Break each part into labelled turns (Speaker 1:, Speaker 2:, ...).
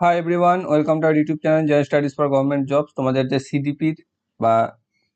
Speaker 1: Hi everyone welcome to our YouTube channel Joy studies for government jobs তোমাদের যে সিডিপির বা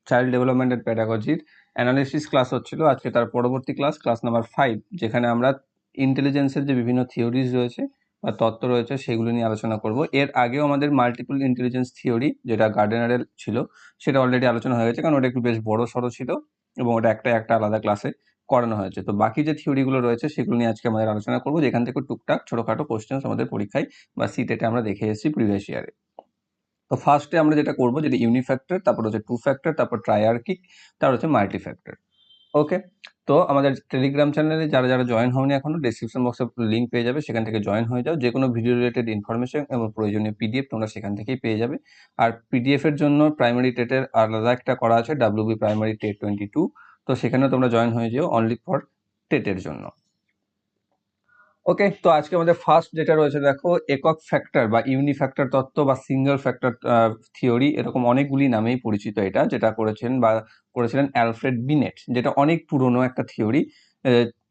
Speaker 1: চাইল্ড ডেভেলপমেন্ট অ্যান্ড প্যাডাগজির অ্যানালিসিস ক্লাস হচ্ছিল। আজকে তার পরবর্তী ক্লাস ক্লাস নাম্বার ফাইভ যেখানে আমরা ইন্টেলিজেন্সের যে বিভিন্ন থিওরিজ রয়েছে বা তত্ত্ব রয়েছে, সেগুলো নিয়ে আলোচনা করব। এর আগেও আমাদের মাল্টিপল ইন্টেলিজেন্স থিওরি যেটা গার্ডেনারের ছিল, সেটা অলরেডি আলোচনা হয়ে গেছে, কারণ ওটা একটু বেশ বড় সড়ো ছিল এবং ওটা একটা একটা আলাদা ক্লাসে করানো হয়েছে। তো বাকি যে থিওরিগুলো রয়েছে সেগুলো নিয়ে আজকে আমাদের আলোচনা করব, যেখান থেকে টুকটাক ছোটোখাটো কোশ্চেন্স আমাদের পরীক্ষায় বা সিটেটে আমরা দেখে এসেছি প্রিভিয়াস ইয়ারে তো ফার্স্টে আমরা যেটা করব যেটা ইউনিফ্যাক্টর তারপর হচ্ছে টু ফ্যাক্টর তারপর ট্রায়ার্কিক তারপর হচ্ছে মাল্টি ফ্যাক্টর ওকে তো আমাদের টেলিগ্রাম চ্যানেলে যারা যারা জয়েন হয়নি এখনও ডিসক্রিপশন বক্সে লিঙ্ক পেয়ে যাবে, সেখান থেকে জয়েন হয়ে যাও। যে কোনো ভিডিও রিলেটেড ইনফরমেশন এবং প্রয়োজনীয় পিডিএফ তোমরা সেখান থেকেই পেয়ে যাবে। আর পিডিএফ এর জন্য প্রাইমারি টেটের আলাদা একটা করা আছে WB primary TET twenty two তো সেখানেও তোমরা জয়েন হয়ে যেও অনলি ফর টেটের জন্য। ওকে তো আজকে আমাদের ফার্স্ট যেটা রয়েছে দেখো, একক ফ্যাক্টর বা ইউনি ফ্যাক্টর তত্ত্ব বা সিঙ্গেল ফ্যাক্টর থিওরি এরকম অনেকগুলি নামেই পরিচিত এটা, যেটা করেছেন বা করেছিলেন অ্যালফ্রেড বিনেট, যেটা অনেক পুরনো একটা থিওরি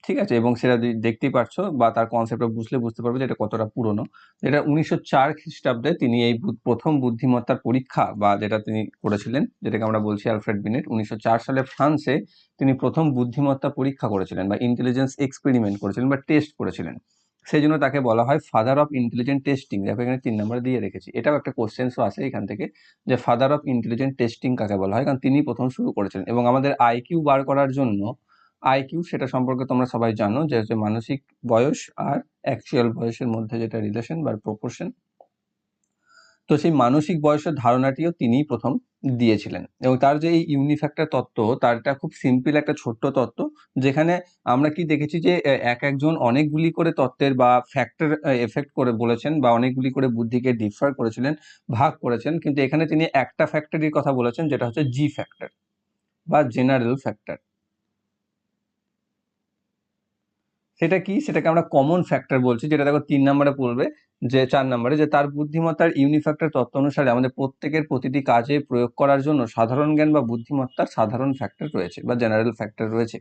Speaker 1: ঠিক আছে? এবং সেটা দেখতেই পারছ বা তার কনসেপ্টটা বুঝলে বুঝতে পারবে যে এটা কতটা পুরনো। যেটা উনিশশো চার খ্রিস্টাব্দে তিনি এই প্রথম বুদ্ধিমত্তার পরীক্ষা বা যেটা তিনি করেছিলেন, যেটাকে আমরা বলছি অ্যালফ্রেড বিনেট, উনিশশো চার সালে ফ্রান্সে তিনি প্রথম বুদ্ধিমত্তা পরীক্ষা করেছিলেন বা ইন্টেলিজেন্স এক্সপেরিমেন্ট করেছিলেন বা টেস্ট করেছিলেন। সেই জন্য তাকে বলা হয় ফাদার অফ ইন্টেলিজেন্ট টেস্টিং দেখো এখানে তিন নম্বর দিয়ে রেখেছি। এটাও একটা কোশ্চেন্সও আছে এখান থেকে যে ফাদার অফ ইন্টেলিজেন্ট টেস্টিং কাকে বলা হয়? কারণ তিনি প্রথম শুরু করেছিলেন এবং আমাদের আইকিউ বার করার জন্য আইকিউ সেটা সম্পর্কে তোমরা সবাই জানো, যে হচ্ছে মানসিক বয়স আর অ্যাকচুয়াল বয়সের মধ্যে যেটা রিলেশন বা প্রপোর্শন তো সেই মানসিক বয়সের ধারণাটিও তিনি প্রথম দিয়েছিলেন। এবং তার যে এই ইউনিফ্যাক্টর তত্ত্ব, তারটা খুব সিম্পল একটা ছোট্ট তত্ত্ব, যেখানে আমরা কি দেখেছি যে এক একজন অনেকগুলি করে তত্ত্বের বা ফ্যাক্টর এফেক্ট করে বলেছেন বা অনেকগুলি করে বুদ্ধিকে ডিফার করেছিলেন, ভাগ করেছেন, কিন্তু এখানে তিনি একটা ফ্যাক্টরির কথা বলেছেন, যেটা হচ্ছে জি ফ্যাক্টর বা জেনারেল ফ্যাক্টর সেটা কি? সেটাকে আমরা কমন ফ্যাক্টর বলছি, যেটা দেখো তিন নম্বরে পড়বে, যে চার নম্বরে, যে তার বুদ্ধিমত্তার ইউনিফ্যাক্টর তত্ত্ব অনুসারে আমাদের প্রত্যেকের প্রতিটি কাজে প্রয়োগ করার জন্য সাধারণ জ্ঞান বা বুদ্ধিমত্তার সাধারণ ফ্যাক্টর রয়েছে বা জেনারেল ফ্যাক্টর রয়েছে।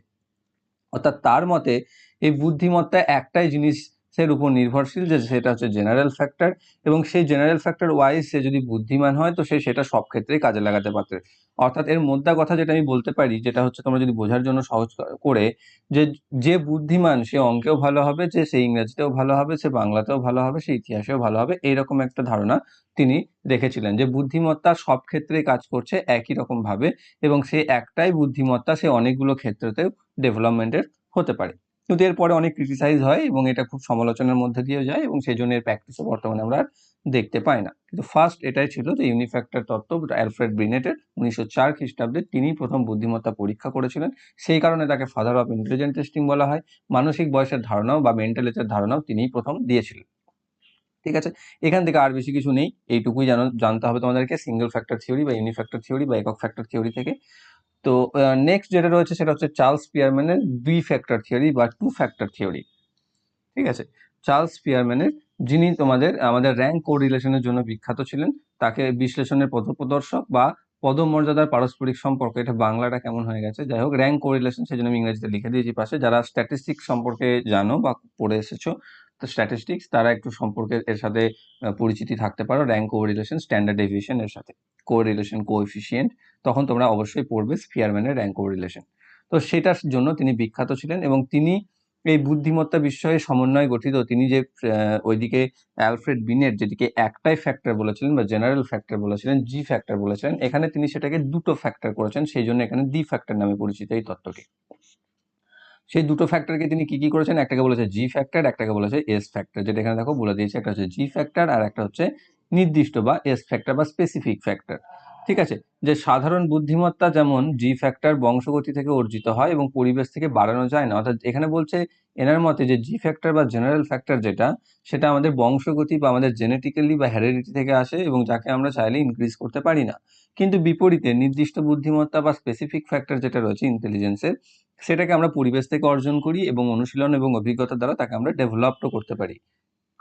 Speaker 1: অর্থাৎ তার মতে এই বুদ্ধিমত্তা একটাই জিনিস সের উপর নির্ভরশীল যে সেটা হচ্ছে জেনারেল ফ্যাক্টর এবং সেই জেনারেল ফ্যাক্টর ওয়াইজ সে যদি বুদ্ধিমান হয়, তো সে সেটা সব ক্ষেত্রেই কাজে লাগাতে পারবে অর্থাৎ এর মোদ্দা কথা যেটা আমি বলতে পারি, যেটা হচ্ছে তোমরা যদি বোঝার জন্য সহজ করে যে যে বুদ্ধিমান সে অঙ্কেও ভালো হবে, যে সে ইংরেজিতেও ভালো হবে, সে বাংলাতেও ভালো হবে, সে ইতিহাসেও ভালো হবে এইরকম একটা ধারণা তিনি রেখেছিলেন যে বুদ্ধিমত্তা সব ক্ষেত্রেই কাজ করছে একই রকম ভাবে এবং সে একটাই বুদ্ধিমত্তা সে অনেকগুলো ক্ষেত্রেতেও ডেভেলপমেন্টের হতে পারে। কিন্তু এরপরে অনেক ক্রিটিসাইজ হয় এবং এটা খুব সমালোচনার মধ্যে দিয়ে যায় এবং সেই জন্য এর প্র্যাকটিসও বর্তমানে আমরা দেখতে পাই না। কিন্তু ফার্স্ট এটাই ছিল যে ইউনিফ্যাক্টর তত্ত্ব অ্যালফ্রেড ব্রিনেটের উনিশশো চার খ্রিস্টাব্দে তিনি প্রথম বুদ্ধিমত্তা পরীক্ষা করেছিলেন। সেই কারণে তাকে ফাদার অফ ইন্টেলিজেন্ট টেস্টিং বলা হয়। মানসিক বয়সের ধারণাও বা মেন্টালিটির ধারণাও তিনিই প্রথম দিয়েছিলেন। ঠিক আছে? এখান থেকে আর বেশি কিছু নেই। এইটুকুই জানো, জানতে হবে তোমাদেরকে। সিঙ্গেল ফ্যাক্টর থিওরি বা ইউনিফ্যাক্টর থিওরি বা একক ফ্যাক্টর থিওরি থেকে। তো নেক্সট যেটা রয়েছে সেটা হচ্ছে চার্লস পিয়ারম্যানের দুই ফ্যাক্টর থিওরি বা টু ফ্যাক্টর থিওরি ঠিক আছে? চার্লস পিয়ারম্যানের যিনি তোমাদের, আমাদের র্যাঙ্ক কোরিলেশনের জন্য বিখ্যাত ছিলেন, তাকে বিশ্লেষণের পথপ্রদর্শক বা পদমর্যাদার পারস্পরিক সম্পর্ক, এটা বাংলাটা কেমন হয়ে গেছে? যাই হোক র্যাঙ্ক কোরিলেশন সেই জন্য আমি ইংরেজিতে লিখে দিয়েছি পাশে। যারা স্ট্যাটিস্টিক্স সম্পর্কে জানো বা পড়ে এসেছ স্ট্যাটিস্টিক্স তারা একটু সম্পর্কে এর সাথে পরিচিতি থাকতে পারো। র্যাঙ্ক কোরিলেশন স্ট্যান্ডার্ড ডেভিয়েশন এর সাথে। কো কোরিলেশন কোএফিসিয়েন্ট তখন তোমরা অবশ্যই পড়বে স্পিয়ারম্যানের র্যাঙ্ক কোরিলেশন তো সেটার জন্য তিনি বিখ্যাত ছিলেন এবং তিনি এই বুদ্ধিমত্তা বিষয়ে সমন্বয় গঠিত। তিনি যে ওইদিকে অ্যালফ্রেড বিনেট যেদিকে একটাই ফ্যাক্টর বলেছিলেন বা জেনারেল ফ্যাক্টর বলেছিলেন জি ফ্যাক্টর বলেছিলেন, এখানে তিনি সেটাকে দুটো ফ্যাক্টর করেছেন, সেই জন্য এখানে ডি ফ্যাক্টর নামে পরিচিত এই তত্ত্বটি। সেই দুটো ফ্যাক্টরকে তিনি কি কি করেছেন? একটাকে বলেছে জি ফ্যাক্টর একটাকে বলেছে এস ফ্যাক্টর যেটা এখানে দেখো বলে দিয়েছে, একটা হচ্ছে জি ফ্যাক্টর আর একটা হচ্ছে নির্দিষ্ট বা এস ফ্যাক্টর বা স্পেসিফিক ফ্যাক্টর ঠিক আছে? যে সাধারণ বুদ্ধিমত্তা যেমন জি ফ্যাক্টর বংশগতি থেকে অর্জিত হয় এবং পরিবেশ থেকে বাড়ানো যায় না, অর্থাৎ এখানে বলছে এনার মতে যে জি ফ্যাক্টর বা জেনারেল ফ্যাক্টর যেটা, সেটা আমাদের বংশগতি বা আমাদের জেনেটিক্যালি বা হ্যারিডিটি থেকে আসে এবং যাকে আমরা চাইলে ইনক্রিজ করতে পারি না। কিন্তু বিপরীতে নির্দিষ্ট বুদ্ধিমত্তা বা স্পেসিফিক ফ্যাক্টর যেটা রয়েছে ইন্টেলিজেন্সের সেটাকে আমরা পরিবেশ থেকে অর্জন করি এবং অনুশীলন এবং অভিজ্ঞতা দ্বারা তাকে আমরা ডেভেলপও করতে পারি।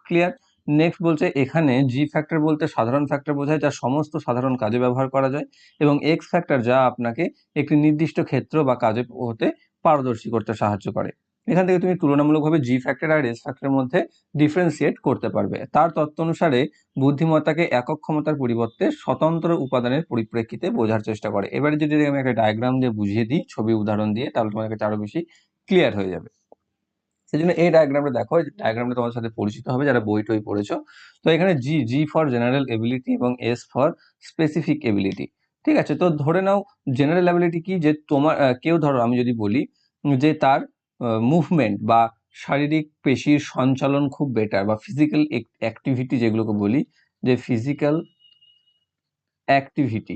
Speaker 1: ক্লিয়ার নেক্সট বলছে, এখানে জি ফ্যাক্টর বলতে সাধারণ ফ্যাক্টর বোঝায় যা সমস্ত সাধারণ কাজে ব্যবহার করা যায় এবং এক্স ফ্যাক্টর যা আপনাকে একটি নির্দিষ্ট ক্ষেত্র বা কাজে হতে পারদর্শী করতে সাহায্য করে। এখান থেকে তুমি তুলনামূলকভাবে জি ফ্যাক্টর আর এস ফ্যাক্টরের মধ্যে ডিফারেন্সিয়েট করতে পারবে। তার তত্ত্ব অনুসারে বুদ্ধিমত্তাকে একক ক্ষমতার পরিবর্তে স্বতন্ত্র উপাদানের পরিপ্রেক্ষিতে বোঝার চেষ্টা করে। এবারে যদি আমি একটা ডায়াগ্রাম দিয়ে বুঝিয়ে দিই, ছবি উদাহরণ দিয়ে, তাহলে তোমার কাছে আরও বেশি ক্লিয়ার হয়ে যাবে। সেই জন্য এই ডায়াগ্রামটা দেখো ডায়াগ্রামটা তোমাদের সাথে পরিচিত হবে, যারা বই টই পড়েছো। তো এখানে G G for general ability এবং এস ফর স্পেসিফিক এবিলিটি ঠিক আছে, তো ধরে নাও জেনারেল অ্যাবিলিটি কি? যে তোমার কেউ ধরো, আমি যদি বলি যে তার মুভমেন্ট বা শারীরিক পেশির সঞ্চালন খুব বেটার বা ফিজিক্যাল অ্যাক্টিভিটি যেগুলোকে বলি, যে ফিজিক্যাল অ্যাক্টিভিটি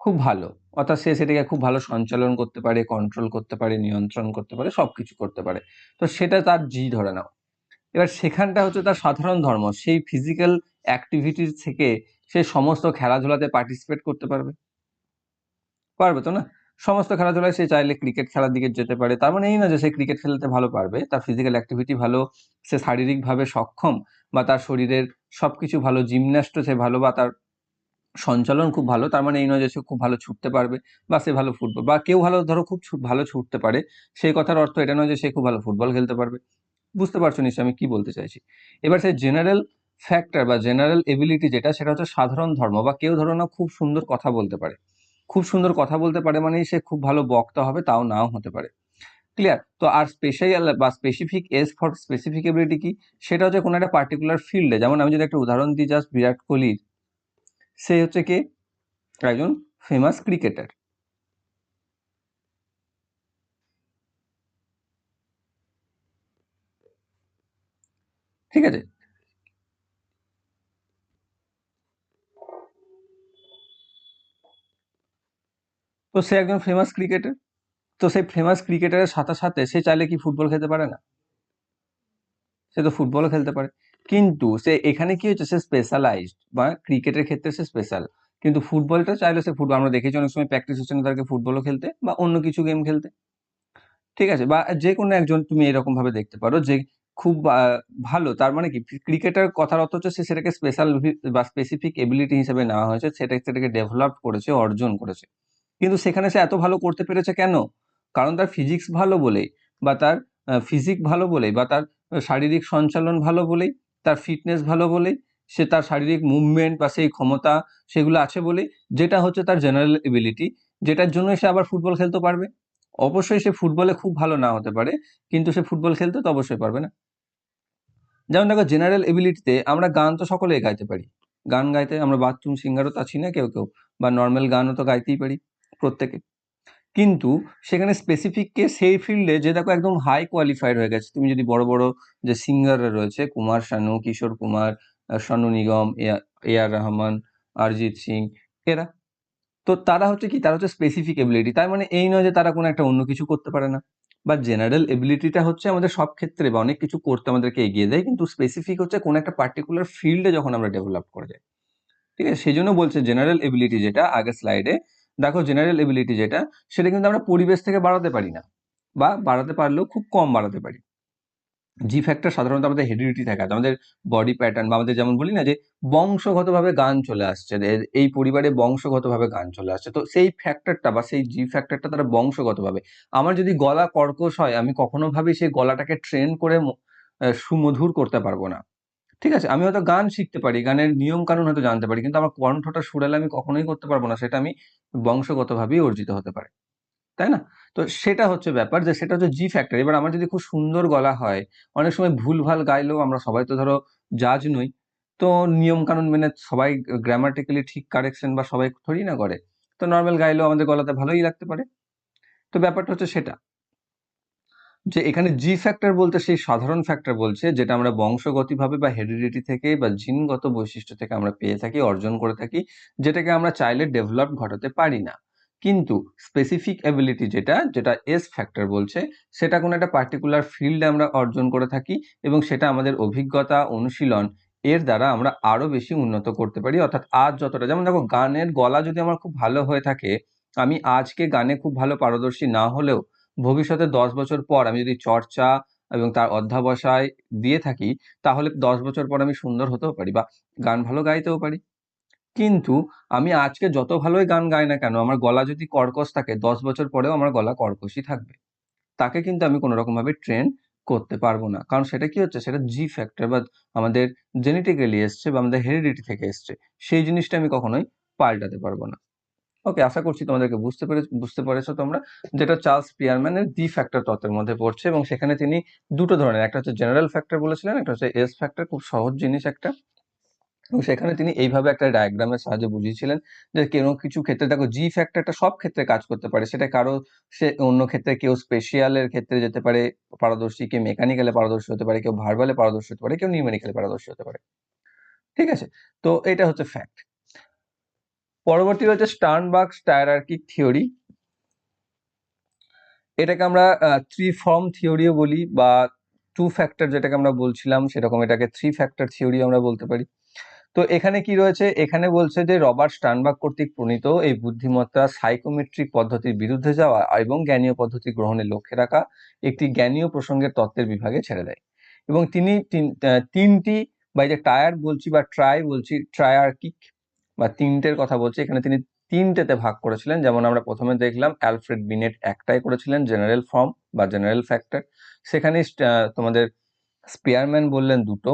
Speaker 1: খুব ভালো। অর্থাৎ সে সেটাকে খুব ভালো সঞ্চালন করতে পারে কন্ট্রোল করতে পারে, নিয়ন্ত্রণ করতে পারে সব কিছু করতে পারে। তো সেটা তার জি ধরে নাও। এবার সেখানটা হচ্ছে তার সাধারণ ধর্ম। সেই ফিজিক্যাল অ্যাক্টিভিটির থেকে সে সমস্ত খেলাধুলাতে পার্টিসিপেট করতে পারবে। পারবে তো না? সমস্ত খেলাধুলায় সে চাইলে ক্রিকেট খেলার দিকে যেতে পারে। তার মানে এই না যে সে ক্রিকেট খেলতে ভালো পারবে। তার ফিজিক্যাল অ্যাক্টিভিটি ভালো, সে শারীরিকভাবে সক্ষম বা তার শরীরের সবকিছু ভালো জিমন্যাস্টও সে ভালো বা তার সঞ্চালন খুব ভালো, তার মানে এই নয় যে সে খুব ভালো ছুটতে পারবে বা সে ভালো ফুটবল বা কেউ ভালো ধরো খুব ভালো ছুটতে পারে। সেই কথার অর্থ এটা নয় যে সে খুব ভালো ফুটবল খেলতে পারবে। বুঝতে পারছ নিশ্চয় আমি কি বলতে চাইছি? এবার সে জেনারেল ফ্যাক্টর বা জেনারেল এবিলিটি যেটা, সেটা হচ্ছে সাধারণ ধর্ম বা কেউ ধরো না খুব সুন্দর কথা বলতে পারে। খুব সুন্দর কথা বলতে পারে মানে সে খুব ভালো বক্তা হবে, তাও নাও হতে পারে। ক্লিয়ার তো আর স্পেশাল বা specific S for specific ability কি? সেটা হচ্ছে কোনো একটা পার্টিকুলার ফিল্ডে যেমন আমি যদি একটা উদাহরণ দিই জাস্ট বিরাট কোহলির, সে হচ্ছে কে? একজন ফেমাস ক্রিকেটার ঠিক আছে? তো সে একজন ফেমাস ক্রিকেটার তো সেই ফেমাস ক্রিকেটারের সাথে সাথে সে চাইলে কি ফুটবল খেলতে পারে না? সে তো ফুটবলও খেলতে পারে। কিন্তু সে এখানে কি হচ্ছে? সে স্পেশালাইজড বা ক্রিকেটের ক্ষেত্রে সে স্পেশাল কিন্তু ফুটবলটা চাইলে সে ফুটবল আমরা দেখেছি অনেক সময় প্র্যাকটিস হচ্ছে না তাদেরকে ফুটবলও খেলতে বা অন্য কিছু গেম খেলতে। ঠিক আছে? বা যে কোনো একজন তুমি এরকম ভাবে দেখতে পারো যে খুব ভালো। তার মানে কি? ক্রিকেটার কথার অর্থ হচ্ছে সে সেটাকে স্পেশাল বা স্পেসিফিক এবিলিটি হিসেবে নেওয়া হয়েছে সেটা সেটাকে ডেভেলপ করেছে, অর্জন করেছে। কিন্তু সেখানে সে এত ভালো করতে পেরেছে কেন? কারণ তার ফিজিক্স ভালো বলেই বা তার ফিজিক ভালো বলেই বা তার শারীরিক সঞ্চালন ভালো বলেই তার ফিটনেস ভালো বলেই সে তার শারীরিক মুভমেন্ট বা সেই ক্ষমতা সেগুলো আছে বলে, যেটা হচ্ছে তার জেনারেল এবিলিটি যেটার জন্য সে আবার ফুটবল খেলতে পারবে। অবশ্যই সে ফুটবলে খুব ভালো না হতে পারে, কিন্তু সে ফুটবল খেলতে তো অবশ্যই পারবে না। যেমন দেখো জেনারেল এবিলিটিতে আমরা গান তো সকলেই গাইতে পারি। গান গাইতে আমরা বাথরুম সিঙ্গারও তো আছি না কেউ কেউ, বা নর্মাল গানও তো গাইতেই পারি। প্রত্যেকে। কিন্তু সেখানে স্পেসিফিক কে সেই ফিল্ডে যে দেখো একদম হাই কোয়ালিফাইড হয়ে গেছে। তুমি যদি বড় বড় যে সিঙ্গাররা রয়েছে, কুমার শানু, কিশোর কুমার শানু নিগম, এ আর রহমান, অরিজিৎ সিং, এরা। তো তারা হচ্ছে কি? তারা হচ্ছে স্পেসিফিক এবিলিটি তার মানে এই নয় যে তারা কোনো একটা অন্য কিছু করতে পারে না। বা জেনারেল এবিলিটিটা হচ্ছে আমাদের সব ক্ষেত্রে বা অনেক কিছু করতে আমাদেরকে এগিয়ে দেয়। কিন্তু স্পেসিফিক হচ্ছে কোনো একটা পার্টিকুলার ফিল্ডে যখন আমরা ডেভেলপ করে যাই। ঠিক আছে? সেই জন্য বলছে জেনারেল এবিলিটি যেটা আগের স্লাইডে দেখো জেনারেল এবিলিটি যেটা, সেটা কিন্তু আমরা পরিবেশ থেকে বাড়াতে পারি না, বা বাড়াতে পারলেও খুব কম বাড়াতে পারি। জি ফ্যাক্টর সাধারণত আমাদের হেডিডিটি থাকে আমাদের বডি প্যাটার্ন বা আমাদের যেমন বলি না যে বংশগতভাবে গান চলে আসছে এই পরিবারে বংশগতভাবে গান চলে আসছে, তো সেই ফ্যাক্টরটা বা সেই জি ফ্যাক্টরটা তারা বংশগতভাবে। আমার যদি গলা কর্কশ হয়, আমি কখনো ভাবি সেই গলাটাকে ট্রেন করে সুমধুর করতে পারব না। ঠিক আছে, আমি হয়তো গান শিখতে পারি, গানের নিয়ম কানুন হয়তো জানতে পারি, কিন্তু আমার কণ্ঠটা সুরালে আমি কখনোই করতে পারব না, সেটা আমি বংশগতভাবেই অর্জিত হতে পারে। তাই না? তো সেটা হচ্ছে ব্যাপার যে, সেটা হচ্ছে জি ফ্যাক্টর এবার আমার যদি খুব সুন্দর গলা হয়, অনেক সময় ভুলভাল গাইলেও আমরা সবাই তো ধরো জাজ নই, তো নিয়ম কানুন মেনে সবাই গ্রামাটিক্যালি ঠিক কারেকশন বা সবাই থরি না করে, তো নর্মাল গাইলেও আমাদের গলাতে ভালোই লাগতে পারে। তো ব্যাপারটা হচ্ছে সেটা। যে এখানে জি ফ্যাক্টর বলতে সেই সাধারণ ফ্যাক্টর বলছে, যেটা আমরা বংশগতিভাবে বা হেরিডিটি থেকে বা জিনগত বৈশিষ্ট্য থেকে আমরা পেয়ে থাকি, অর্জন করে থাকি, যেটাকে আমরা চাইলে ডেভেলপ ঘটাতে পারি না। কিন্তু স্পেসিফিক অ্যাবিলিটি যেটা যেটা এস ফ্যাক্টর বলছে, সেটা কোনো একটা পার্টিকুলার ফিল্ডে আমরা অর্জন করে থাকি এবং সেটা আমাদের অভিজ্ঞতা, অনুশীলন এর দ্বারা আমরা আরও বেশি উন্নত করতে পারি। অর্থাৎ আজ যতটা, যেমন দেখো, গানের গলা যদি আমার খুব ভালো হয়ে থাকে, আমি আজকে গানে খুব ভালো পারদর্শী না হলেও ভবিষ্যতে দশ বছর পর আমি যদি চর্চা এবং তার অধ্যাবসায় দিয়ে থাকি, তাহলে দশ বছর পর আমি সুন্দর হতেও পারি বা গান ভালো গাইতেও পারি। কিন্তু আমি আজকে যত ভালোই গান গাই না কেন, আমার গলা যদি কর্কশ থাকে, দশ বছর পরেও আমার গলা কর্কশই থাকবে। তাকে কিন্তু আমি কোনো রকমভাবে ট্রেন করতে পারব না। কারণ সেটা কি হচ্ছে? সেটা জি ফ্যাক্টর বা আমাদের জেনেটিক্যালি এসছে বা আমাদের হেরিডিটি থেকে এসছে। সেই জিনিসটা আমি কখনোই পাল্টাতে পারব না। ওকে আশা করছি তোমাদেরকে বুঝতে পেরে বুঝতে পেরেছ তোমরা। যেটা চার্লস পিয়ারম্যানের ডি ফ্যাক্টর তত্ত্বের মধ্যে পড়ছে এবং সেখানে তিনি দুটো ধরনের, একটা হচ্ছে জেনারেল ফ্যাক্টর বলেছিলেন, একটা হচ্ছে এস ফ্যাক্টর খুব সহজ জিনিস একটা। এবং সেখানে তিনি এইভাবে একটা ডায়াগ্রামের সাহায্যে বুঝিয়েছিলেন যে কোনো কিছু ক্ষেত্রে, দেখো জি ফ্যাক্টরটা সব ক্ষেত্রে কাজ করতে পারে, সেটা কারও, সে অন্য ক্ষেত্রে কেউ স্পেশিয়ালের ক্ষেত্রে যেতে পারে, পারদর্শী, কেউ মেকানিক্যালে পারদর্শী হতে পারে, কেউ ভার্বালে পারদর্শী হতে পারে, কেউ নিউমেরিক্যালে পারদর্শী হতে পারে। ঠিক আছে? তো এটা হচ্ছে ফ্যাক্ট পরবর্তী হচ্ছে স্টার্নবার্গ স্টায়ারার্কিক থিওরি। এটাকে আমরা থ্রি ফর্ম থিওরিও বলি বা টু ফ্যাক্টর যেটাকে আমরা বলছিলাম, সেরকম এটাকে থ্রি ফ্যাক্টর থিওরি আমরা বলতে পারি। তো এখানে কি রয়েছে? এখানে বলছে যে রবার্ট স্টানবার্গ কর্তৃক প্রণীত এই বুদ্ধিমত্তা সাইকোমেট্রিক পদ্ধতির বিরুদ্ধে যাওয়া এবং জ্ঞানীয় পদ্ধতি গ্রহণের লক্ষ্যে রাখা একটি জ্ঞানীয় প্রসঙ্গের তত্ত্বের বিভাগে ছেড়ে দেয়। এবং তিনি তিন- তিনটি, বা যে টায়ার বলছি বা ট্রাই বলছি, ট্রায়ার্কিক বা তিনটের কথা বলছি, এখানে তিনি তিনটেতে ভাগ করেছিলেন। যেমন আমরা প্রথমে দেখলাম, অ্যালফ্রেড বিনেট একটাই করেছিলেন, জেনারেল ফর্ম বা জেনারেল ফ্যাক্টর। সেখানে তোমাদের স্পেয়ারম্যান বললেন দুটো,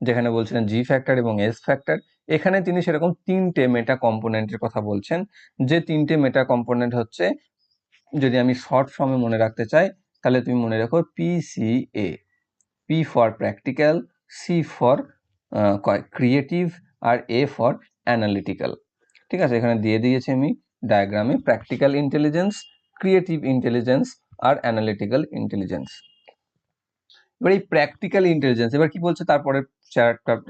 Speaker 1: যেখানে বলছিলেন জি ফ্যাক্টর এবং এস ফ্যাক্টর। এখানে তিনি সেরকম তিনটে মেটা কম্পোনেন্টের কথা বলছেন। যে তিনটে মেটা কম্পোনেন্ট হচ্ছে, যদি আমি শর্ট ফর্মে মনে রাখতে চাই, তাহলে তুমি মনে রাখো PCA P for practical C for creative R A for analytical ঠিক আছে, এখানে দিয়ে দিয়েছি আমি ডায়াগ্রামে প্র্যাকটিক্যাল ইন্টেলিজেন্স ক্রিয়েটিভ ইন্টেলিজেন্স আর অ্যানালিটিক্যাল ইন্টেলিজেন্স এবার এই প্র্যাকটিক্যাল ইন্টেলিজেন্স এবার কি বলছে তারপরে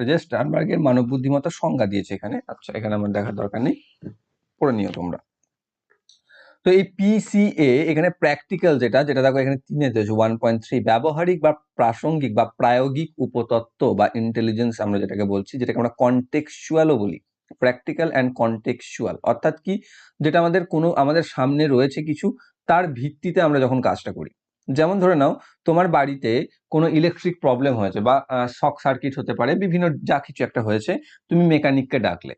Speaker 1: যে স্টানবার্গের মানব বুদ্ধিমত্তার সংজ্ঞা দিয়েছে এখানে। আচ্ছা এখানে আমার দেখার দরকার নেই, পড়ে নিও তোমরা। তো এই পিসিএ এখানে প্র্যাকটিক্যাল যেটা যেটা দেখো এখানে তিনে দিয়েছে ওয়ান পয়েন্ট থ্রি ব্যবহারিক বা প্রাসঙ্গিক বা প্রায়োগিক উপতত্ত্ব বা ইন্টেলিজেন্স আমরা যেটাকে বলছি, যেটাকে আমরা কন্টেক্সচুয়ালও বলি। প্র্যাকটিক্যাল অ্যান্ড কন্টেক্সচুয়াল অর্থাৎ কি? যেটা আমাদের কোনো, আমাদের সামনে রয়েছে কিছু, তার ভিত্তিতে আমরা যখন কাজটা করি। যেমন ধরে নাও, তোমার বাড়িতে কোনো ইলেকট্রিক প্রবলেম হয়েছে বা শক সার্কিট হতে পারে, বিভিন্ন যা কিছু একটা হয়েছে, তুমি মেকানিককে ডাকলে।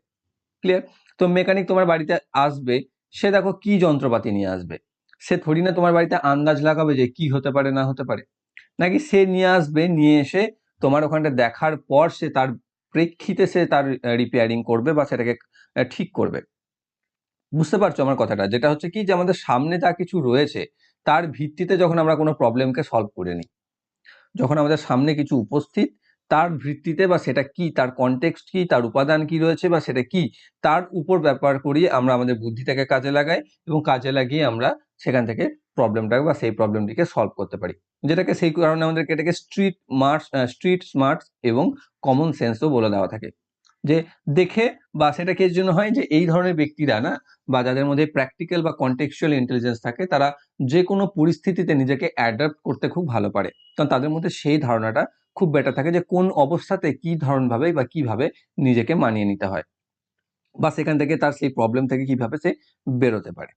Speaker 1: ক্লিয়ার তো মেকানিক তোমার বাড়িতে আসবে, সে দেখো কি যন্ত্রপাতি নিয়ে আসবে। সে থরি না তোমার বাড়িতে আন্দাজ লাগাবে যে কি হতে পারে, না হতে পারে। নাকি সে নিয়ে আসবে, নিয়ে এসে তোমার ওখানটা দেখার পর সে তার প্রেক্ষিতে সে তার রিপেয়ারিং করবে বা সেটাকে ঠিক করবে। বুঝতে পারছ আমার কথাটা? যেটা হচ্ছে কি যে আমাদের সামনে যা কিছু রয়েছে, তার ভিত্তিতে যখন আমরা কোনো প্রবলেমকে সলভ করে নিই, যখন আমাদের সামনে কিছু উপস্থিত, তার ভিত্তিতে বা সেটা কি, তার কনটেক্সট কি, তার উপাদান কি রয়েছে বা সেটা কি, তার উপর ব্যাপার করিয়ে আমরা আমাদের বুদ্ধিটাকে কাজে লাগাই এবং কাজে লাগিয়ে আমরা সেখান থেকে প্রবলেমটাকে বা সেই প্রবলেমটিকে সলভ করতে পারি। যেটাকে সেই কারণে আমাদেরকে এটাকে স্ট্রিট মার্টস স্ট্রিট স্মার্টস এবং কমন সেন্সও বলে দেওয়া থাকে। যে দেখে বা সেটা কি জন্য হয়? যে এই ধরনের ব্যক্তিরা না, বা যাদের মধ্যে প্র্যাকটিক্যাল বা কন্টেক্সচুয়াল ইন্টেলিজেন্স থাকে, তারা যে কোনো পরিস্থিতিতে নিজেকে অ্যাডাপ্ট করতে খুব ভালো পারে। কারণ তাদের মধ্যে সেই ধারণাটা খুব বেটার থাকে যে কোন অবস্থাতে কি ধরনভাবে বা কীভাবে নিজেকে মানিয়ে নিতে হয়। বা সেখান থেকে তার সেই প্রবলেম থেকে কীভাবে সে বেরোতে পারে।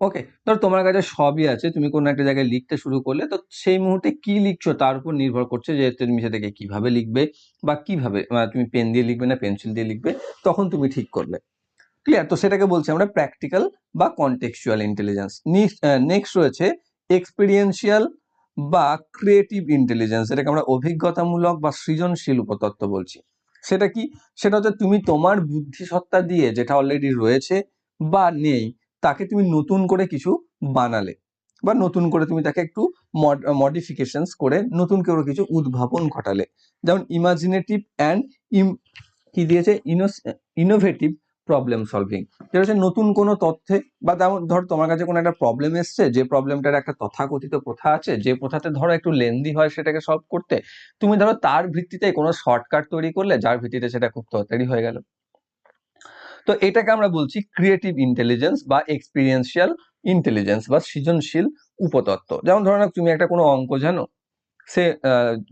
Speaker 1: ওকে ধর তোমার কাছে সবই আছে, তুমি কোনো একটা জায়গায় লিখতে শুরু করলে, তো সেই মুহূর্তে কি লিখছো তার উপর নির্ভর করছে যে তুমি সেটাকে কীভাবে লিখবে বা কীভাবে তুমি পেন দিয়ে লিখবে না পেন্সিল দিয়ে লিখবে, তখন তুমি ঠিক করবে। ক্লিয়ার তো সেটাকে বলছি আমরা প্র্যাকটিক্যাল বা কন্টেক্সচুয়াল ইন্টেলিজেন্স নেক্সট রয়েছে এক্সপিরিয়েন্সিয়াল বা ক্রিয়েটিভ ইন্টেলিজেন্স এটাকে আমরা অভিজ্ঞতামূলক বা সৃজনশীল উপতত্ত্ব বলছি। সেটা কি? সেটা হচ্ছে তুমি তোমার বুদ্ধিসত্তা দিয়ে, যেটা অলরেডি রয়েছে বা নেই তাকে তুমি নতুন করে কিছু বানালে বা নতুন করে তুমি তাকে একটু মডিফিকেশনস করে নতুন করে কিছু উদ্ভাবন ঘটালে। যেমন ইমাজিনেটিভ অ্যান্ড ইম কি দিয়েছে? ইনোভেটিভ প্রবলেম সলভিং যেটা হচ্ছে নতুন কোনো তথ্যে বা তেমন ধর তোমার কাছে কোনো একটা প্রবলেম এসছে, যে প্রবলেমটার একটা তথাকথিত প্রথা আছে, যে প্রথাতে ধরো একটু লেন্দি হয় সেটাকে সলভ করতে, তুমি ধরো তার ভিত্তিতে কোনো শর্টকাট তৈরি করলে, যার ভিত্তিতে সেটা খুব তাড়াতাড়ি হয়ে গেল। তো এটাকে আমরা বলছি ক্রিয়েটিভ ইন্টেলিজেন্স বা এক্সপিরিয়েন্সিয়াল ইন্টেলিজেন্স বা সৃজনশীল উপতত্ত্ব। যেমন ধরো না তুমি একটা কোনো অঙ্ক জানো? সে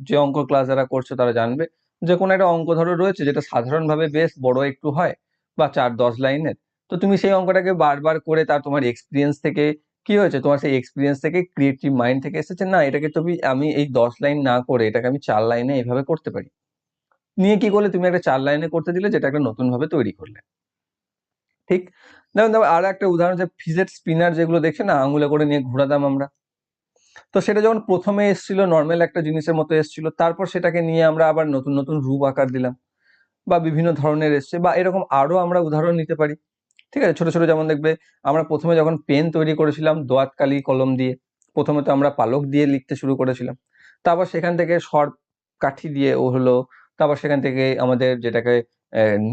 Speaker 1: যে অঙ্ক ক্লাস যারা করছে তারা জানবে যে কোনো একটা অঙ্ক ধরো রয়েছে যেটা সাধারণভাবে বেশ বড় একটু হয় বা চার দশ লাইনের। তো তুমি সেই অঙ্কটাকে বারবার করে তার তোমার এক্সপিরিয়েন্স থেকে কি হয়েছে? তোমার সেই এক্সপিরিয়েন্স থেকে ক্রিয়েটিভ মাইন্ড থেকে এসেছে, না, এটাকে তুমি, আমি এই দশ লাইন না করে এটাকে আমি চার লাইনে এইভাবে করতে পারি। নিয়ে কি করলে? তুমি একটা চার লাইনে করতে দিলে, যেটা একটা নতুন ভাবে তৈরি করলে। ঠিক? যেমন দেখো আর একটা উদাহরণ যে ফিজেট স্পিনার যেগুলো দেখে না, আঙুলে করে নিয়ে ঘোরাতাম আমরা। তো সেটা যখন প্রথমে এসেছিল নর্মাল একটা জিনিসের মতো এসেছিল, তারপর সেটাকে নিয়ে আমরা আবার নতুন নতুন রূপ আকার দিলাম বা বিভিন্ন ধরনের এসছে বা এরকম আরও আমরা উদাহরণ নিতে পারি। ঠিক আছে? ছোট ছোট যেমন দেখবে, আমরা প্রথমে যখন পেন তৈরি করেছিলাম দোয়াত কালি কলম দিয়ে, প্রথমে তো আমরা পালক দিয়ে লিখতে শুরু করেছিলাম। তারপর সেখান থেকে সর কাঠি দিয়ে ও হলো, তারপর সেখান থেকে আমাদের যেটাকে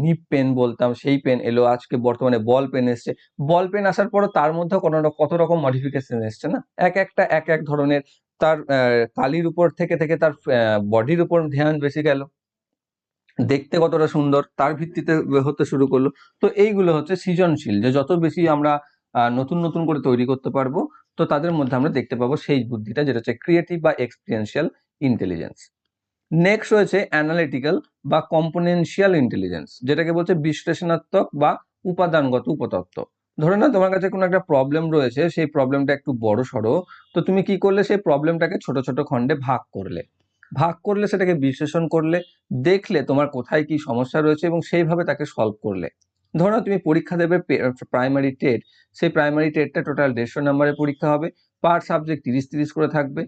Speaker 1: নিপ পেন বলতাম, সেই পেন এলো, আজকে বর্তমানে বল পেন এসছে। বল পেন আসার পরও তার মধ্যে কোনো কত রকম মডিফিকেশন এসছে না? এক একটা, এক এক ধরনের তার কালির উপর থেকে থেকে তার বডির উপর ধ্যান বেশি গেল। দেখতে কতটা সুন্দর, তার ভিত্তিতে হতে শুরু করল। তো এইগুলো হচ্ছে সৃজনশীল, যে যত বেশি আমরা নতুন নতুন করে তৈরি করতে পারব, তো তাদের মধ্যে আমরা দেখতে পাবো সেই বুদ্ধিটা, যেটা হচ্ছে ক্রিয়েটিভ বা এক্সপিরিয়েন্সিয়াল ইন্টেলিজেন্স নেক্সট রয়েছে অ্যানালিটিক্যাল বা কম্পোনেনশিয়াল ইন্টেলিজেন্স যেটাকে বলছে বিশ্লেষণাত্মক বা উপাদানগত উপতত্ত্ব। ধরে না তোমার কাছে কোনো একটা প্রবলেম রয়েছে, সেই প্রবলেমটা একটু বড় সড়ো, তো তুমি কি করলে? সেই প্রবলেমটাকে ছোট ছোট খণ্ডে ভাগ করলে। ভাগ করলে সেটাকে বিশ্লেষণ করলে, দেখলে তোমার কোথায় কি সমস্যা রয়েছে এবং সেইভাবে তাকে সলভ করলে। ধরো তুমি পরীক্ষা দেবে প্রাইমারি টেট সেই প্রাইমারি টেটটা টোটাল দেড়শো নম্বরের পরীক্ষা হবে পার সাবজেক্ট তিরিশ তিরিশ করে থাকবে।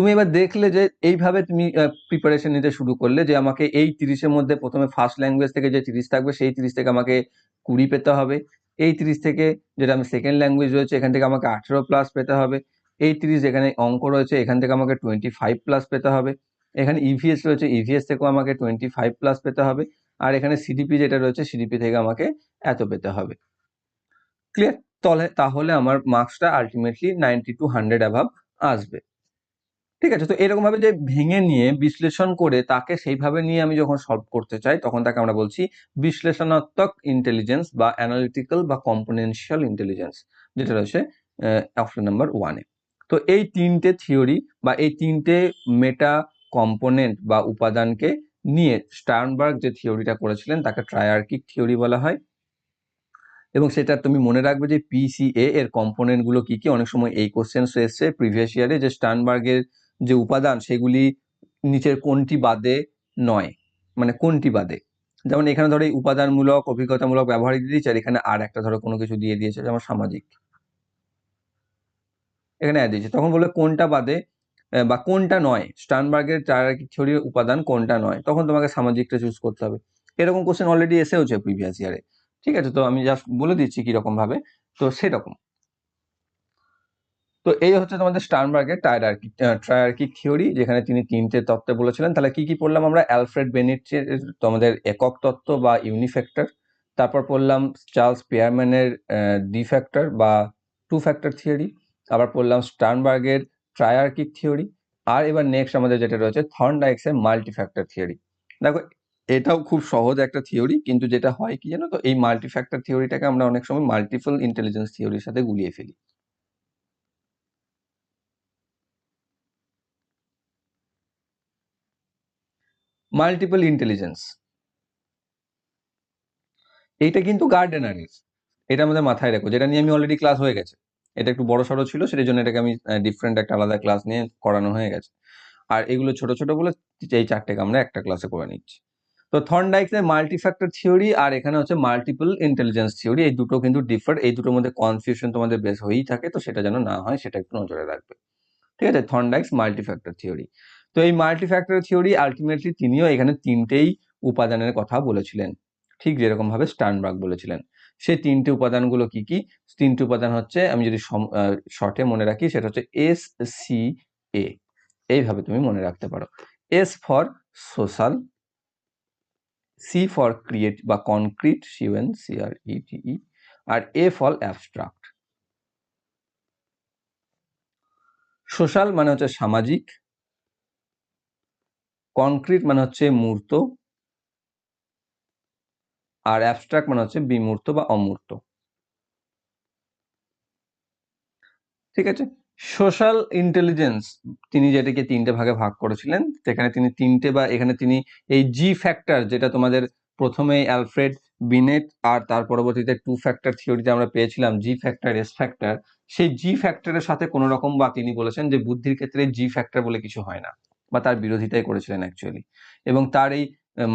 Speaker 1: তুমি এবার দেখলে যে এইভাবে তুমি প্রিপারেশন নিতে শুরু করলে যে আমাকে এই তিরিশের মধ্যে প্রথমে ফার্স্ট ল্যাঙ্গুয়েজ থেকে যে তিরিশ থাকবে, সেই তিরিশ থেকে আমাকে কুড়ি পেতে হবে। এই তিরিশ থেকে যেটা আমি সেকেন্ড ল্যাঙ্গুয়েজ রয়েছে, এখান থেকে আমাকে আঠেরো প্লাস পেতে হবে। এই তিরিশ এখানে অঙ্ক রয়েছে, এখান থেকে আমাকে টোয়েন্টি ফাইভ প্লাস পেতে হবে। এখানে ইভিএস রয়েছে ইভিএস থেকেও আমাকে টোয়েন্টি ফাইভ প্লাস পেতে হবে। আর এখানে সিডিপি যেটা রয়েছে সিডিপি থেকে আমাকে এত পেতে হবে। ক্লিয়ার তাহলে আমার মার্কসটা ultimately ninety to hundred above আসবে। ঠিক আছে? তো এরকম ভাবে যে ভেঙে নিয়ে বিশ্লেষণ করে তাকে সেইভাবে নিয়ে আমি যখন সলভ করতে চাই, তখন তাকে আমরা বলছি বিশ্লেষণাত্মক ইন্টেলিজেন্স বা অ্যানালিটিক্যাল বা কম্পোনেনশিয়াল ইন্টেলিজেন্স যেটা রয়েছে অপশন নাম্বার ওয়ানে তো এই তিনটে থিওরি বা এই তিনটে মেটা কম্পোনেন্ট বা উপাদানকে নিয়ে স্টার্নবার্গ যে থিওরিটা করেছিলেন, তাকে ট্রায়ার্কিক থিওরি বলা হয়। এবং সেটা তুমি মনে রাখবে যে পিসিএ এর কম্পোনেন্টগুলো কি কি? অনেক সময় এই কোশ্চেন এসছে। প্রিভিয়াস ইয়ারে যে স্টানবার্গের যে উপাদান সেগুলি নিচের কোনটি বাদে নয় মানে কোনটি বাদে। যেমন এখানে ধরো উপাদানমূলক, অভিজ্ঞতামূলক ব্যবহার দিয়ে দিয়েছে, আর এখানে আর একটা ধরো কোনো কিছু দিয়ে দিয়েছে, যেমন সামাজিক। এখানে অ্যাড দিয়েছে। তখন বলবে কোনটা বাদে বা কোনটা নয়? স্টানবার্গের থিওরির উপাদান কোনটা নয়? তখন তোমাকে সামাজিকটা চুজ করতে হবে। এরকম কোশ্চেন অলরেডি এসেওছে প্রিভিয়াস ইয়ারে ঠিক আছে, তো আমি জাস্ট বলে দিচ্ছি কীরকম ভাবে তো সেরকম। তো এই হচ্ছে তোমাদের স্টার্নবার্গের টায়ারার্কিক ট্রায়ার্কিক থিওরি যেখানে তিনি তিনটে তত্ত্ব বলেছিলেন। তাহলে কি কি পড়লাম আমরা? অ্যালফ্রেড বেনিটের তোমাদের একক তত্ত্ব বা ইউনিফ্যাক্টর তারপর পড়লাম চার্লস পিয়ারম্যানের ডি ফ্যাক্টর বা টু ফ্যাক্টর থিওরি আবার পড়লাম স্টার্নবার্গের ট্রায়ার্কিক থিওরি আর এবার নেক্সট আমাদের যেটা রয়েছে থর্নডাইক্সের মাল্টি ফ্যাক্টর থিওরি দেখো, এটাও খুব সহজ একটা থিওরি কিন্তু যেটা হয় কি জানো তো, এই মাল্টি ফ্যাক্টর থিওরিটাকে আমরা অনেক সময় মাল্টিপল ইন্টেলিজেন্স থিওরির সাথে গুলিয়ে ফেলি। মাল্টিপল ইন্টেলিজেন্স এইটা কিন্তু গার্ডেনারির এটা আমাদের মাথায় রাখো, যেটা নিয়ে আমি অলরেডি ক্লাস হয়ে গেছে। এটা একটু বড় সড়ো ছিল সেই জন্য এটাকে আমি ডিফারেন্ট একটা আলাদা ক্লাস নিয়ে করানো হয়ে গেছে। আর এগুলো ছোট ছোট বলে এই চারটেকে আমরা একটা ক্লাসে করে নিচ্ছি। তো থর্নডাইক্সের মাল্টি ফ্যাক্টর থিওরি আর এখানে হচ্ছে মাল্টিপল ইন্টেলিজেন্স থিওরি এই দুটো কিন্তু ডিফার এই দুটোর মধ্যে কনফিউশন তোমাদের বেশ হয়েই থাকে, তো সেটা যেন না হয়, সেটা একটু নজরে রাখবে। ঠিক আছে? থর্নডাইক্স মাল্টি ফ্যাক্টর থিওরি তো এই মাল্টি ফ্যাক্টর থিওরি আলটিমেটলি তিনিও এখানে তিনটেই উপাদানের কথা বলেছিলেন। ঠিক যেরকম ভাবে স্টার্নবার্গ বলেছিলেন। সেই তিনটে উপাদানগুলো কি কি? তিনটে উপাদান হচ্ছে, আমি যদি শর্টে মনে রাখি, সেটা হচ্ছে এস সি এ এইভাবে তুমি মনে রাখতে পারো। S for social C for create বা কনক্রিট সিউএন সিআর ইটিই আর এ ফল অ্যাবস্ট্রাক্ট সোশ্যাল মানে হচ্ছে সামাজিক কনক্রিট মানে হচ্ছে মূর্ত আর অ্যাবস্ট্রাক্ট মানে হচ্ছে বিমূর্ত বা অমূর্ত। ঠিক আছে? সোশ্যাল ইন্টেলিজেন্স তিনি যেটাকে তিনটে ভাগে ভাগ করেছিলেন, সেখানে তিনি তিনটে বা এখানে তিনি এই জি ফ্যাক্টর যেটা তোমাদের প্রথমে অ্যালফ্রেড বিনেট আর তার পরবর্তীতে টু ফ্যাক্টর থিওরিতে আমরা পেয়েছিলাম জি ফ্যাক্টর এস ফ্যাক্টর সেই জি ফ্যাক্টরের সাথে কোনো রকম বা তিনি বলেছেন যে বুদ্ধির ক্ষেত্রে জি ফ্যাক্টর বলে কিছু হয় না। বা তার বিরোধিতাই করেছিলেন অ্যাকচুয়ালি এবং তার এই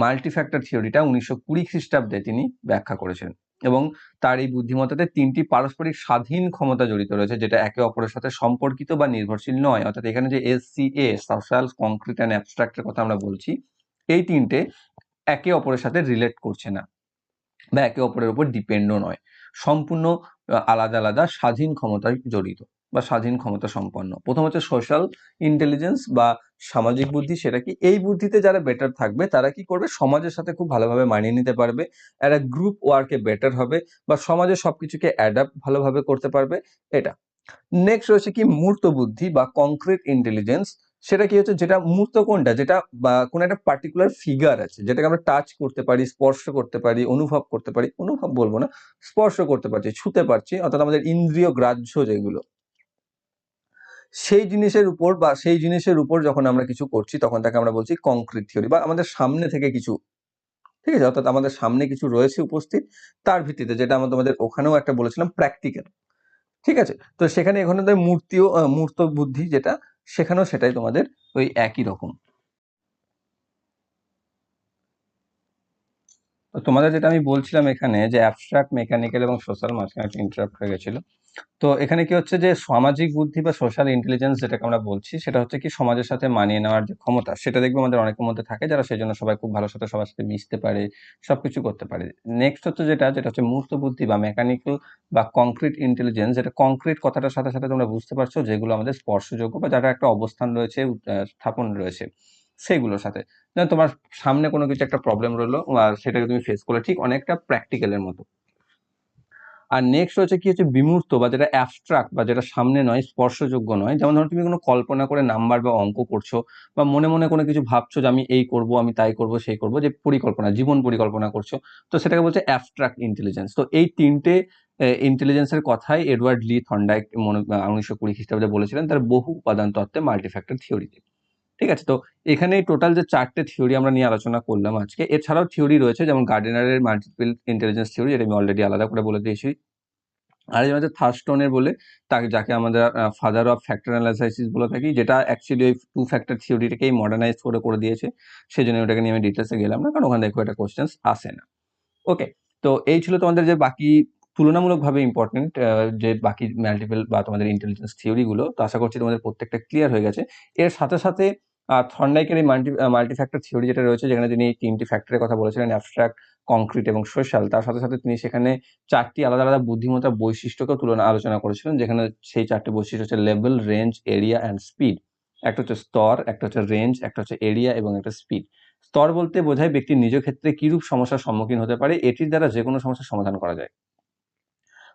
Speaker 1: মাল্টি ফ্যাক্টর থিওরিটা উনিশশো কুড়ি খ্রিস্টাব্দে তিনি ব্যাখ্যা করেছেন এবং তার এই বুদ্ধিমত্তাতে তিনটি পারস্পরিক স্বাধীন ক্ষমতা জড়িত রয়েছে যেটা একে অপরের সাথে সম্পর্কিত বা নির্ভরশীল নয়। অর্থাৎ এখানে যে S C A social concrete and অ্যাবস্ট্রাক্টের কথা আমরা বলছি, এই তিনটে একে অপরের সাথে রিলেট করছে না বা একে অপরের উপর ডিপেন্ডও নয়। সম্পূর্ণ, আলাদা আলাদা স্বাধীন ক্ষমতায় জড়িত। বা স্বাধীন ক্ষমতা সম্পন্ন। প্রথম হচ্ছে সোশ্যাল ইন্টেলিজেন্স বা সামাজিক বুদ্ধি, সেটা কি? এই বুদ্ধিতে যারা বেটার থাকবে, তারা কি করবে? সমাজের সাথে খুব ভালোভাবে মানিয়ে নিতে পারবে। একটা গ্রুপ ওয়ার্কে বেটার হবে বা সমাজে সবকিছুকে অ্যাডাপ্ট ভালোভাবে করতে পারবে। এটা। নেক্সট রয়েছে কি? মূর্ত বুদ্ধি বা কংক্রিট ইন্টেলিজেন্স সেটা কি হচ্ছে? যেটা মূর্ত কোনটা? যেটা বা কোনো একটা পার্টিকুলার ফিগার আছে, যেটাকে আমরা টাচ করতে পারি, স্পর্শ করতে পারি, অনুভব করতে পারি। অনুভব বলব না, স্পর্শ করতে পারছি, ছুতে পারছি, অর্থাৎ আমাদের ইন্দ্রিয় গ্রাহ্য যেগুলো সেই জিনিসের উপর বা সেই জিনিসের উপর যখন আমরা কিছু করছি, তখন তাকে আমরা বলছি কংক্রিট থিওরি বা আমাদের সামনে থেকে কিছু। ঠিক আছে? অর্থাৎ আমাদের সামনে কিছু রয়েছে উপস্থিত, তার ভিত্তিতে যেটা আমরা তোমাদের ওখানেও একটা বলেছিলাম প্র্যাকটিক্যাল ঠিক আছে? তো সেখানে এখানে তো মূর্তিও মূর্ত বুদ্ধি যেটা, সেখানেও সেটাই তোমাদের ওই একই রকম। তোমাদের যেটা আমি বলছিলাম এখানে যে অ্যাবস্ট্রাক্ট মেকানিক্যাল এবং সোশ্যাল মাঝখানে একটা ইন্টারাপ্ট হয়ে গেছিল তো এখানে কি হচ্ছে যে সামাজিক বুদ্ধি বা সোশ্যাল ইন্টেলিজেন্স যেটাকে আমরা বলছি, সেটা হচ্ছে কি সমাজের সাথে মানিয়ে নেওয়ার যে ক্ষমতা, সেটা দেখবে আমাদের অনেকের মধ্যে থাকে যারা সেই জন্য সবাই খুব ভালো সাথে সবার সাথে মিশতে পারে, সবকিছু করতে পারে। নেক্সট হচ্ছে যেটা যেটা হচ্ছে মূর্ত বুদ্ধি বা মেকানিক্যাল বা কংক্রিট ইন্টেলিজেন্স যেটা কংক্রিট কথাটার সাথে সাথে তোমরা বুঝতে পারছ যেগুলো আমাদের স্পর্শযোগ্য বা যারা একটা অবস্থান রয়েছে স্থাপন রয়েছে সেইগুলোর সাথে। তোমার সামনে কোনো কিছু একটা প্রবলেম রইল সেটাকে তুমি ফেস করলে ঠিক অনেকটা প্র্যাকটিক্যালের মতো। আর নেক্সট হচ্ছে কি হচ্ছে বিমূর্ত বা যেটা অ্যাবস্ট্রাক্ট বা যেটা সামনে নয়, স্পর্শযোগ্য নয়। যেমন ধরো তুমি কোনো কল্পনা করে নাম্বার বা অঙ্ক করছ বা মনে মনে কোনো কিছু ভাবছ যে আমি এই করব, আমি তাই করব, সেই করব, যে পরিকল্পনা, জীবন পরিকল্পনা করছ। তো সেটাকে বলছে অ্যাবস্ট্রাক্ট ইন্টেলিজেন্স তো এই তিনটে ইন্টেলিজেন্সের কথাই এডওয়ার্ড লি থন্ডাইক উনিশশো কুড়ি খ্রিস্টাব্দে বলেছিলেন, তার বহু উপাদান তত্ত্বে মাল্টিফ্যাক্টর থিওরিতে ঠিক আছে? তো এখানে টোটাল যে চারটে থিওরি আমরা নিয়ে আলোচনা করলাম আজকে, এছাড়াও থিওরি রয়েছে, যেমন গার্ডেনারের মাল্টিপল ইন্টেলিজেন্স থিওরি যেটা আমি অলরেডি আলাদা করে বলে দিয়েছি। আর হচ্ছে থার্স্টোনের বলে তাকে যাকে আমাদের ফাদার অফ ফ্যাক্টর অ্যানালাইসিস বলে থাকি, যেটা অ্যাকচুয়ালি ওই টু ফ্যাক্টর থিওরিটাকেই মডার্নাইজ করে করে দিয়েছে সেই জন্য ওটাকে নিয়ে আমি ডিটেলসে গেলাম না, কারণ ওখানে দেখো একটা কোয়েশ্চেন্স আসে না। ওকে তো এই ছিল তোমাদের যে বাকি তুলনামূলকভাবে ইম্পর্টেন্ট যে বাকি মাল্টিপল বা তোমাদের ইন্টেলিজেন্স থিওরিগুলো তো আশা করছি তোমাদের প্রত্যেকটা ক্লিয়ার হয়ে গেছে। এর সাথে সাথে থর্নডাইকের এই মাল্টি মাল্টি ফ্যাক্টর থিওরি যেটা রয়েছে, যেখানে তিনি তিনটি ফ্যাক্টরের কথা বলেছিলেন অ্যাবস্ট্রাক্ট কংক্রিট এবং সোশ্যাল তার সাথে সাথে তিনি সেখানে চারটি আলাদা আলাদা বুদ্ধিমত্তা বৈশিষ্ট্যকেও তুলনা আলোচনা করেছিলেন, যেখানে সেই চারটি বৈশিষ্ট্য হচ্ছে level range area and speed একটা হচ্ছে স্তর, একটা হচ্ছে রেঞ্জ একটা হচ্ছে এরিয়া এবং একটা স্পিড স্তর বলতে বোঝায় ব্যক্তির নিজ ক্ষেত্রে কিরূপ সমস্যার সম্মুখীন হতে পারে, এটির দ্বারা যে কোনো সমস্যার সমাধান করা যায়।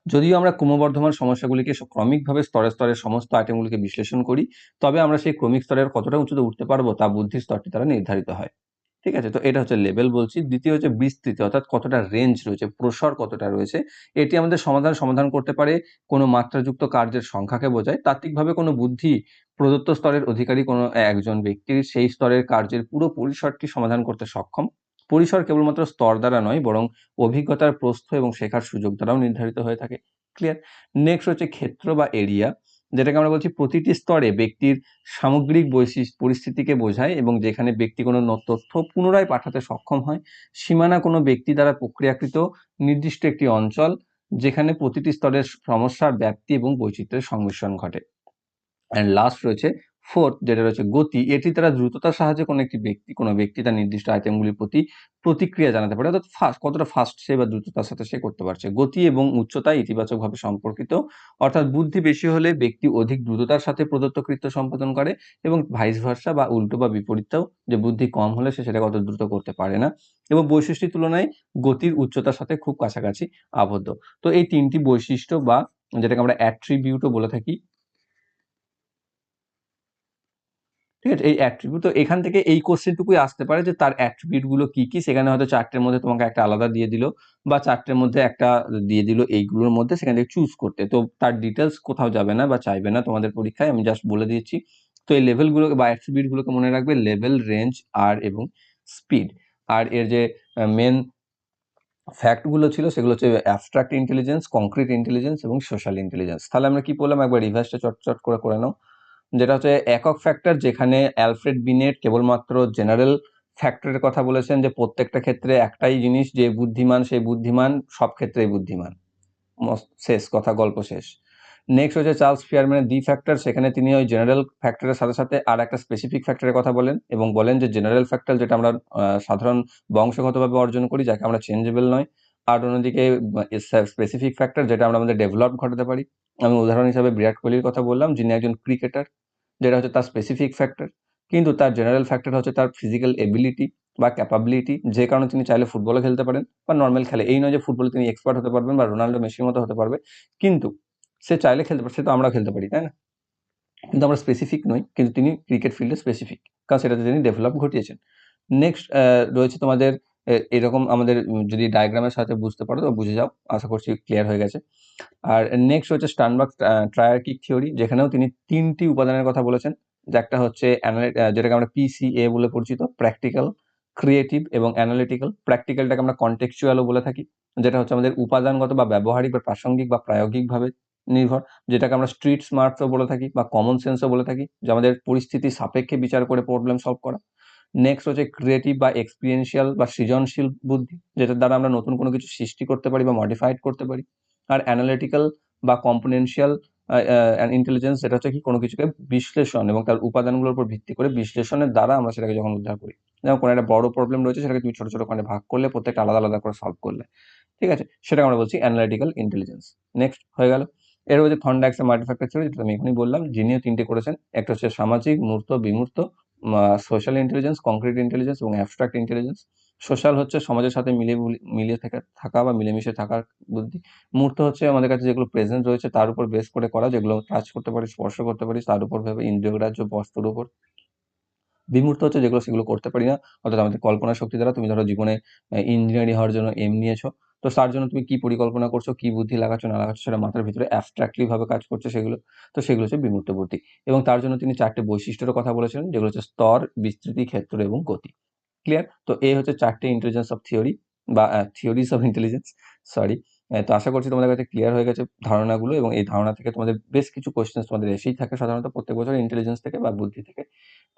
Speaker 1: যদিও আমরা ক্রমবর্ধমান সমস্যাগুলিকে ক্রমিকভাবে স্তরে স্তরে সমস্ত আইটেমগুলিকে বিশ্লেষণ করি, তবে আমরা সেই ক্রমিক স্তরের কতটা উঁচুতে উঠতে পারব তা বুদ্ধির স্তরটি দ্বারা নির্ধারিত হয়। ঠিক আছে? তো এটা হচ্ছে লেভেল বলছি। দ্বিতীয় হচ্ছে বিস্তৃতি, অর্থাৎ কতটা রেঞ্জ রয়েছে, প্রসার কতটা রয়েছে, এটি আমাদের সমাধান সমাধান করতে পারে কোনো মাত্রাযুক্ত কার্যের সংখ্যাকে বোঝায়। তাত্ত্বিকভাবে কোনো বুদ্ধি প্রদত্ত স্তরের অধিকারী কোনো একজন ব্যক্তির সেই স্তরের কার্যের পুরো পরিসরটি সমাধান করতে সক্ষম। পরিসর কেবলমাত্র স্তর দ্বারা নয়, বরং অভিজ্ঞতার প্রস্থ এবং শেখার সুযোগ দ্বারাও নির্ধারিত হয়ে থাকে। ক্লিয়ার নেক্সট হচ্ছে ক্ষেত্র বা এরিয়া যেটাকে আমরা বলছি প্রতিটি স্তরে ব্যক্তির সামগ্রিক বৈশিষ্ট্য পরিস্থিতিকে বোঝায় এবং যেখানে ব্যক্তি কোনো তথ্য পুনরায় পাঠাতে সক্ষম হয়। সীমানা কোনো ব্যক্তি দ্বারা প্রক্রিয়াকৃত নির্দিষ্ট একটি অঞ্চল, যেখানে প্রতিটি স্তরের সমস্যার ব্যাপ্তি এবং বৈচিত্র্যের সংমিশ্রণ ঘটে। অ্যান্ড লাস্ট রয়েছে ফোর্থ যেটা রয়েছে গতি, এটি তারা দ্রুততার সাহায্যে কোনো একটি ব্যক্তি, কোনো ব্যক্তি তার নির্দিষ্ট আইটেমগুলির প্রতি প্রতিক্রিয়া জানাতে পারে, অর্থাৎ ফাস্ট কতটা ফাস্ট সে বা দ্রুততার সাথে সে করতে পারছে। গতি এবং উচ্চতা ইতিবাচকভাবে সম্পর্কিত, অর্থাৎ বুদ্ধি বেশি হলে ব্যক্তি অধিক দ্রুততার সাথে প্রদত্ত কৃত্য সম্পাদন করে এবং ভাইস ভার্সা বা উল্টো বা বিপরীতটাও, যে বুদ্ধি কম হলে সে সেটাকে অত দ্রুত করতে পারে না। এবং বৈশিষ্ট্যের তুলনায় গতির উচ্চতার সাথে খুব কাছাকাছি আবদ্ধ। তো এই তিনটি বৈশিষ্ট্য বা যেটাকে আমরা অ্যাট্রিবিউটও বলে থাকি ঠিক আছে? এই অ্যাট্রিবিউট তো এখান থেকে এই কোশ্চেনটুকুই আসতে পারে যে তার অ্যাট্রিবিউটগুলো কি কি? সেখানে হয়তো চারটের মধ্যে তোমাকে একটা আলাদা দিয়ে দিল বা চারটের মধ্যে একটা দিয়ে দিল এইগুলোর মধ্যে সেখান থেকে চুজ করতে। তো তার ডিটেলস কোথাও যাবে না বা চাইবে না তোমাদের পরীক্ষায়, আমি জাস্ট বলে দিয়েছি তো এই লেভেলগুলোকে বা অ্যাট্রিবিউটগুলোকে মনে রাখবে লেভেল রেঞ্জ আর এবং স্পিড আর এর যে মেন ফ্যাক্টগুলো ছিল সেগুলো হচ্ছে অ্যাবস্ট্রাক্ট ইন্টেলিজেন্স কংক্রিট ইন্টেলিজেন্স এবং সোশ্যাল ইন্টেলিজেন্স তাহলে আমরা কি বললাম একবার রিভার্সটা চটচট করে করে নাও। যেটা হচ্ছে একক ফ্যাক্টর যেখানে অ্যালফ্রেড বিনেট কেবলমাত্র জেনারেল ফ্যাক্টরের কথা বলেছেন যে প্রত্যেকটা ক্ষেত্রে একটাই জিনিস, যে বুদ্ধিমান সেই বুদ্ধিমান, সব ক্ষেত্রেই বুদ্ধিমান। শেষ কথা, গল্প শেষ। নেক্সট হচ্ছে চার্লস ফিয়ারম্যানের দি ফ্যাক্টর সেখানে তিনি ওই জেনারেল ফ্যাক্টরের সাথে সাথে আর একটা স্পেসিফিক ফ্যাক্টরের কথা বলেন এবং বলেন যে জেনারেল ফ্যাক্টর যেটা আমরা সাধারণ বংশগতভাবে অর্জন করি, যাকে আমরা চেঞ্জেবল নয় আর অন্যদিকে স্পেসিফিক ফ্যাক্টর যেটা আমরা আমাদের ডেভেলপ ঘটাতে পারি। আমি উদাহরণ হিসাবে বিরাট কোহলির কথা বললাম, যিনি একজন ক্রিকেটার যেটা হচ্ছে তার স্পেসিফিক ফ্যাক্টর কিন্তু তার জেনারেল ফ্যাক্টর হচ্ছে তার ফিজিক্যাল এবিলিটি বা ক্যাপাবিলিটি যে কারণে তিনি চাইলে ফুটবলও খেলতে পারেন বা নর্মাল খেলে। এই নয় যে ফুটবলে তিনি এক্সপার্ট হতে পারবেন বা রোনাল্ডো, মেসির মতো হতে পারবে। কিন্তু সে চাইলে খেলতে পারে, সে তো আমরা খেলতে পারি, তাই না? কিন্তু আমরা স্পেসিফিক নই, কিন্তু তিনি ক্রিকেট ফিল্ডে স্পেসিফিক কারণ সেটাতে তিনি ডেভেলপ ঘটিয়েছেন। নেক্সট রয়েছে তোমাদের এরকম আমাদের যদি ডায়াগ্রামের সাথে বুঝতে পারো তো বুঝে যাও, আশা করছি ক্লিয়ার হয়ে গেছে। আর নেক্সট হচ্ছে স্টানবার্গ ট্রায়ার্কিক থিওরি যেখানেও তিনি তিনটি উপাদানের কথা বলেছেন। যে একটা হচ্ছে যেটাকে আমরা পিসিএ বলে পরিচিত প্র্যাকটিক্যাল ক্রিয়েটিভ এবং অ্যানালিটিক্যাল প্র্যাকটিক্যালটাকে আমরা কন্টেক্সচুয়ালও বলে থাকি, যেটা হচ্ছে আমাদের উপাদানগত বা ব্যবহারিক বা প্রাসঙ্গিক বা প্রায়োগিকভাবে নির্ভর, যেটাকে আমরা স্ট্রিট স্মার্টসও বলে থাকি বা কমন সেন্সও বলে থাকি, যে আমাদের পরিস্থিতি সাপেক্ষে বিচার করে প্রবলেম সলভ করা। নেক্সট হচ্ছে ক্রিয়েটিভ বা এক্সপিরিয়েন্সিয়াল বা সৃজনশীল বুদ্ধি, যেটার দ্বারা আমরা নতুন কোনো কিছু সৃষ্টি করতে পারি বা মডিফাইড করতে পারি। আর অ্যানালিটিক্যাল বা কম্পোনেনশিয়াল ইন্টেলিজেন্স সেটা হচ্ছে কি কোনো কিছুকে বিশ্লেষণ এবং তার উপাদানগুলোর উপর ভিত্তি করে বিশ্লেষণের দ্বারা আমরা সেটাকে যখন উদ্ধার করি। যেমন কোনো একটা বড় প্রবলেম রয়েছে, সেটাকে তুমি ছোট ছোট খণ্ডে ভাগ করলে প্রত্যেকটা আলাদা আলাদা করে সলভ করলে। ঠিক আছে? সেটাকে আমরা বলছি অ্যানালিটিক্যাল ইন্টেলিজেন্স নেক্সট হয়ে গেল। এর হচ্ছে থর্নডাইক্সের মাল্টিফ্যাক্টর থিওরি যেটা আমি এখনই বললাম, যিনিও তিনটে করেছেন, একটা হচ্ছে সামাজিক, মূর্ত, বিমূর্ত সোশ্যাল ইন্টেলিজেন্স কংক্রিট ইন্টেলিজেন্স এবং অ্যাবস্ট্রাক্ট ইন্টেলিজেন্স সোশ্যাল হচ্ছে সমাজের সাথে গুলি- মিলিয়ে থাকা থাকা বা মিলেমিশে থাকার বুদ্ধি। মূর্ত হচ্ছে আমাদের কাছে যেগুলো প্রেজেন্ট রয়েছে, তার উপর বেস করে করা, যেগুলো টাচ করতে পারি, স্পর্শ করতে পারি, তার উপর ভেবে ইন্দ্রিয়গ্রাহ্য বস্তুর উপর। বিমূর্ত হচ্ছে যেগুলো সেগুলো করতে পারি না। অর্থাৎ আমাদের কল্পনা শক্তি দ্বারা তুমি ধরো জীবনে ইঞ্জিনিয়ারিং হওয়ার জন্য এম নিয়েছো। তো তার জন্য তুমি কি পরিকল্পনা করছ, কি বুদ্ধি লাগাচ্ছ, না লাগাচ্ছ সেটা মাথার ভিতরে অ্যাবস্ট্রাক্টলি ভাবে কাজ করছে সেগুলো, তো সেগুলো হচ্ছে বিমূর্ত বুদ্ধি এবং তার জন্য তিনি চারটে বৈশিষ্ট্যের কথা বলেছিলেন, যেগুলো হচ্ছে স্তর, বিস্তৃতি, ক্ষেত্র এবং গতি। ক্লিয়ার তো এই হচ্ছে চারটে ইন্টেলিজেন্স অফ থিওরি বা থিওরিজ অফ ইন্টেলিজেন্স সরি তো আশা করছি তোমাদের কাছে ক্লিয়ার হয়ে গেছে ধারণাগুলো এবং এই ধারণা থেকে তোমাদের বেশ কিছু কোয়েশ্চেন্স তোমাদের এসেই থাকে সাধারণত প্রত্যেক বছর ইন্টেলিজেন্স থেকে বা বুদ্ধি থেকে।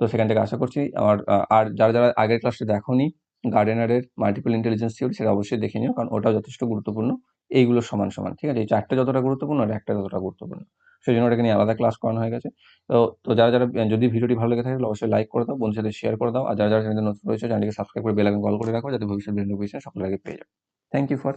Speaker 1: তো সেখান থেকে আশা করছি আমার আর যারা যারা আগের ক্লাসটা দেখোনি গার্ডেনারের মাল্টিপল ইন্টেলিজেন্স থিওরি সেটা অবশ্যই দেখে নিও, কারণ ওটাও যথেষ্ট গুরুত্বপূর্ণ। এইগুলো সমান সমান, ঠিক আছে? এই চারটা যতটা গুরুত্বপূর্ণ আর একটা যতটা গুরুত্বপূর্ণ। সেই জন্য ওটাকে নিয়ে আলাদা ক্লাস করানো হয়ে গেছে। তো তো যারা যারা যদি ভিডিওটি ভালো লেগে থাকে অবশ্যই লাইক করে দাও বন্ধুর সাথে শেয়ার করে দাও, আর যারা যারা চ্যানেলে নতুন রয়েছে চ্যানেলকে সাবস্ক্রাইব করে বেল আইকন কল করে রাখো, যাতে ভবিষ্যৎ নোটিফিকেশন সকলের আগে পেয়ে যাও। Thank you for